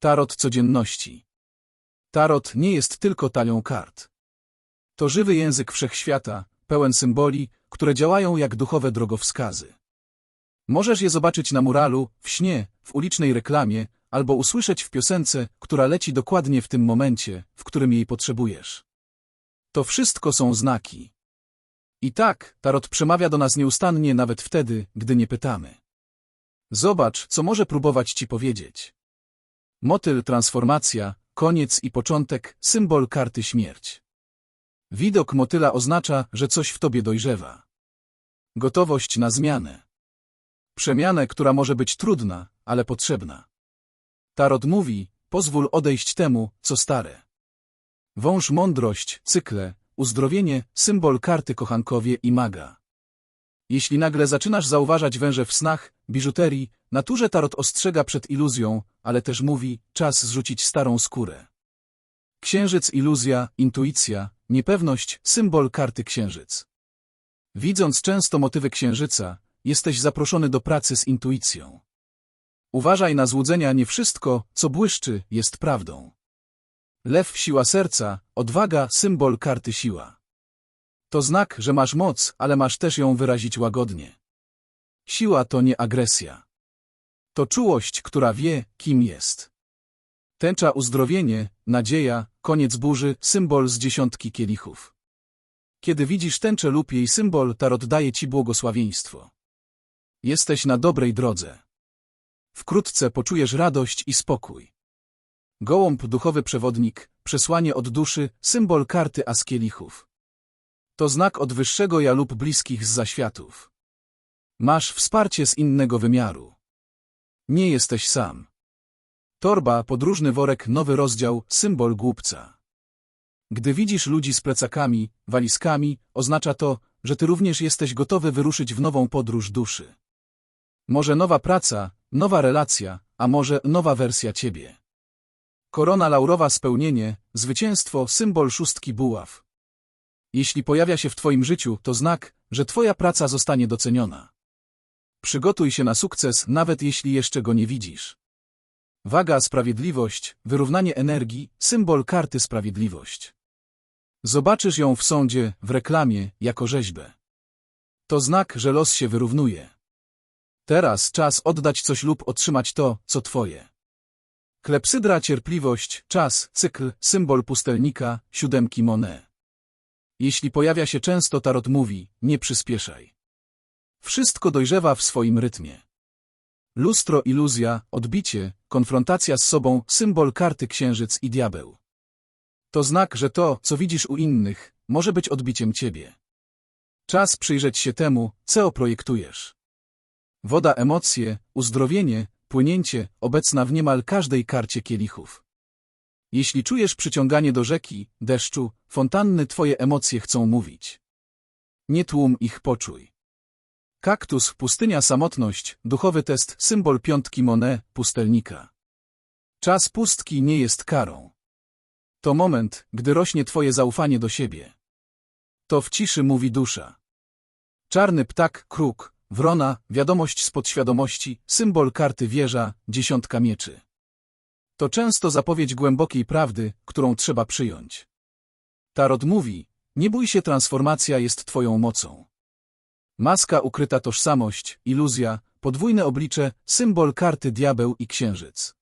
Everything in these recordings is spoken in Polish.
Tarot codzienności. Tarot nie jest tylko talią kart. To żywy język wszechświata, pełen symboli, które działają jak duchowe drogowskazy. Możesz je zobaczyć na muralu, w śnie, w ulicznej reklamie, albo usłyszeć w piosence, która leci dokładnie w tym momencie, w którym jej potrzebujesz. To wszystko są znaki. I tak, tarot przemawia do nas nieustannie nawet wtedy, gdy nie pytamy. Zobacz, co może próbować ci powiedzieć. Motyl, transformacja, koniec i początek, symbol karty śmierć. Widok motyla oznacza, że coś w tobie dojrzewa. Gotowość na zmianę. Przemianę, która może być trudna, ale potrzebna. Tarot mówi, pozwól odejść temu, co stare. Wąż mądrość, cykle, uzdrowienie, symbol karty kochankowie i maga. Jeśli nagle zaczynasz zauważać węże w snach, biżuterii, naturze tarot ostrzega przed iluzją, ale też mówi, czas zrzucić starą skórę. Księżyc iluzja, intuicja, niepewność, symbol karty księżyc. Widząc często motywy księżyca, jesteś zaproszony do pracy z intuicją. Uważaj na złudzenia, nie wszystko, co błyszczy, jest prawdą. Lew siła serca, odwaga, symbol karty siła. To znak, że masz moc, ale masz też ją wyrazić łagodnie. Siła to nie agresja. To czułość, która wie, kim jest. Tęcza uzdrowienie, nadzieja, koniec burzy, symbol z dziesiątki kielichów. Kiedy widzisz tęczę lub jej symbol, tarot daje ci błogosławieństwo. Jesteś na dobrej drodze. Wkrótce poczujesz radość i spokój. Gołąb, duchowy przewodnik, przesłanie od duszy, symbol karty askielichów. To znak od wyższego ja lub bliskich z zaświatów. Masz wsparcie z innego wymiaru. Nie jesteś sam. Torba, podróżny worek, nowy rozdział, symbol głupca. Gdy widzisz ludzi z plecakami, walizkami, oznacza to, że ty również jesteś gotowy wyruszyć w nową podróż duszy. Może nowa praca, nowa relacja, a może nowa wersja ciebie. Korona laurowa spełnienie, zwycięstwo, symbol szóstki buław. Jeśli pojawia się w twoim życiu, to znak, że twoja praca zostanie doceniona. Przygotuj się na sukces, nawet jeśli jeszcze go nie widzisz. Waga, sprawiedliwość, wyrównanie energii, symbol karty sprawiedliwość. Zobaczysz ją w sądzie, w reklamie, jako rzeźbę. To znak, że los się wyrównuje. Teraz czas oddać coś lub otrzymać to, co twoje. Klepsydra, cierpliwość, czas, cykl, symbol pustelnika, siódemki Monet. Jeśli pojawia się często, tarot mówi, nie przyspieszaj. Wszystko dojrzewa w swoim rytmie. Lustro, iluzja, odbicie, konfrontacja z sobą, symbol karty księżyc i diabeł. To znak, że to, co widzisz u innych, może być odbiciem ciebie. Czas przyjrzeć się temu, co projektujesz. Woda, emocje, uzdrowienie, płynięcie, obecna w niemal każdej karcie kielichów. Jeśli czujesz przyciąganie do rzeki, deszczu, fontanny, twoje emocje chcą mówić. Nie tłum ich, poczuj. Kaktus, pustynia, samotność, duchowy test, symbol piątki Monet, pustelnika. Czas pustki nie jest karą. To moment, gdy rośnie twoje zaufanie do siebie. To w ciszy mówi dusza. Czarny ptak, kruk, wrona, wiadomość z podświadomości, symbol karty wieża, dziesiątka mieczy. To często zapowiedź głębokiej prawdy, którą trzeba przyjąć. Tarot mówi, nie bój się transformacja jest twoją mocą. Maska ukryta tożsamość, iluzja, podwójne oblicze, symbol karty diabeł i księżyc.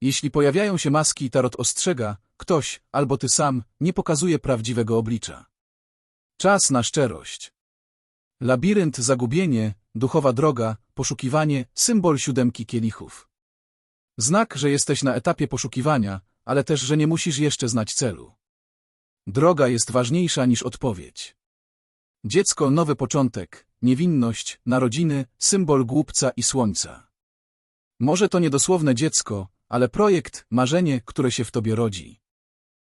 Jeśli pojawiają się maski, tarot ostrzega, ktoś, albo ty sam, nie pokazuje prawdziwego oblicza. Czas na szczerość. Labirynt, zagubienie, duchowa droga, poszukiwanie, symbol siódemki kielichów. Znak, że jesteś na etapie poszukiwania, ale też, że nie musisz jeszcze znać celu. Droga jest ważniejsza niż odpowiedź. Dziecko, nowy początek, niewinność, narodziny, symbol głupca i słońca. Może to niedosłowne dziecko, ale projekt, marzenie, które się w tobie rodzi.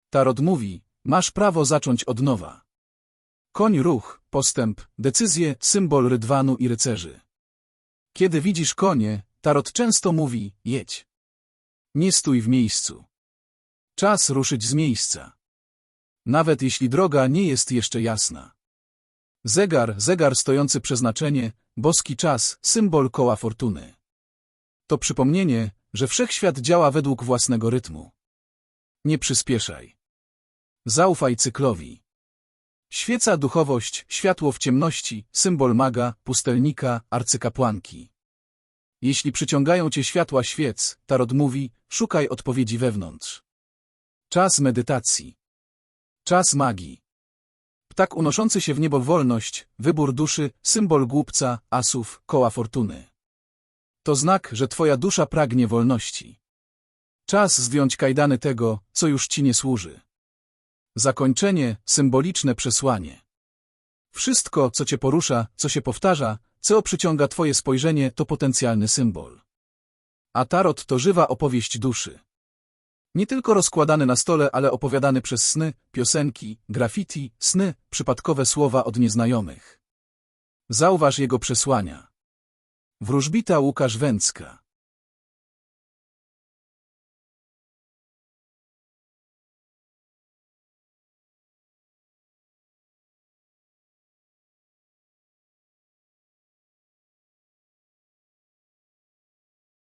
Tarot mówi, masz prawo zacząć od nowa. Koń ruch, postęp, decyzje, symbol rydwanu i rycerzy. Kiedy widzisz konie, tarot często mówi, jedź. Nie stój w miejscu. Czas ruszyć z miejsca. Nawet jeśli droga nie jest jeszcze jasna. Zegar, zegar stojący przeznaczenie, boski czas, symbol koła fortuny. To przypomnienie, że wszechświat działa według własnego rytmu. Nie przyspieszaj. Zaufaj cyklowi. Świeca duchowość, światło w ciemności, symbol maga, pustelnika, arcykapłanki. Jeśli przyciągają cię światła świec, Tarot mówi, szukaj odpowiedzi wewnątrz. Czas medytacji. Czas magii. Ptak unoszący się w niebo wolność, wybór duszy, symbol głupca, asów, koła fortuny. To znak, że twoja dusza pragnie wolności. Czas zdjąć kajdany tego, co już ci nie służy. Zakończenie, symboliczne przesłanie. Wszystko, co cię porusza, co się powtarza, co przyciąga twoje spojrzenie, to potencjalny symbol. A tarot to żywa opowieść duszy. Nie tylko rozkładany na stole, ale opowiadany przez sny, piosenki, graffiti, sny, przypadkowe słowa od nieznajomych. Zauważ jego przesłania. Wróżbita Łukasz Węcka